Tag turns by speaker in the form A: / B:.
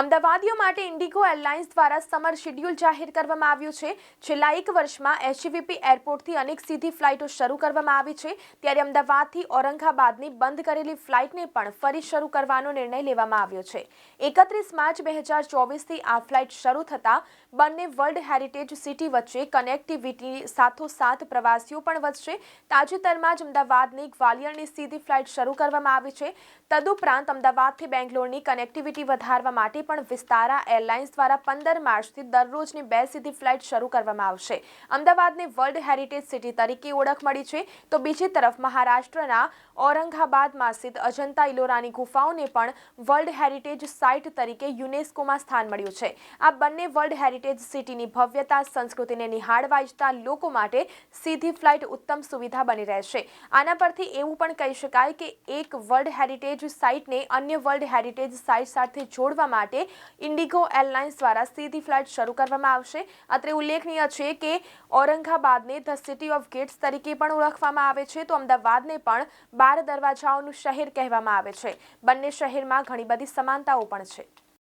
A: અમદાવાદીઓ માટે Indigo airlines દ્વારા summer schedule જાહેર કરવામાં આવ્યું છે. છેલ્લા એક વર્ષમાં એચવીપી એરપોર્ટથી અનેક સીધી ફ્લાઇટો શરૂ કરવામાં આવી છે. ત્યારે અમદાવાદથી ઔરંગાબાદની બંધ કરેલી ફ્લાઇટને પણ ફરી શરૂ કરવાનો નિર્ણય લેવામાં આવ્યો છે. એકત્રીસ માર્ચ બે હજાર ચોવીસથી આ ફ્લાઇટ શરૂ થતાં બંને વર્લ્ડ હેરિટેજ સિટી વચ્ચે કનેક્ટિવિટી સાથોસાથ પ્રવાસીઓ પણ વધશે. તાજેતરમાં જ અમદાવાદની ગ્વાલિયરની સીધી ફ્લાઇટ શરૂ કરવામાં આવી છે. તદુપરાંત અમદાવાદથી બેંગ્લોરની કનેક્ટિવિટી વધારવા માટે પણ વિસ્તારા એરલાઇન્સ દ્વારા પંદર માર્ચથી દરરોજની બે સીધી ફ્લાઇટ શરૂ કરવામાં આવશે. અમદાવાદને વર્લ્ડ હેરિટેજ સિટી તરીકે ઓળખ મળી છે. તો બીજી તરફ મહારાષ્ટ્રના ઔરંગાબાદમાં સ્થિત અજંતા ઇલોરાની ગુફાઓને પણ વર્લ્ડ હેરિટેજ સાઇટ તરીકે યુનેસ્કોમાં સ્થાન મળ્યું છે. આ બંને વર્લ્ડ હેરિટેજ સિટીની ભવ્યતા, સંસ્કૃતિને નિહાળવા ઇચ્છતા લોકો માટે સીધી ફ્લાઇટ ઉત્તમ સુવિધા બની રહેશે. આના પરથી એવું પણ કહી શકાય કે એક વર્લ્ડ હેરિટેજ સાઇટને અન્ય વર્લ્ડ હેરિટેજ સાઇટ સાથે જોડવા માટે ઇન્ડિગો એરલાઇન્સ દ્વારા સીધી ફ્લાઇટ શરૂ કરવામાં આવશે. અત્રે ઉલ્લેખનીય છે કે ઔરંગાબાદને ધ સિટી ઓફ ગેટ્સ તરીકે પણ ઓળખવામાં આવે છે. તો અમદાવાદને પણ બાર દરવાજાઓનું શહેર કહેવામાં આવે છે. બંને શહેરમાં ઘણી બધી સમાનતાઓ પણ છે.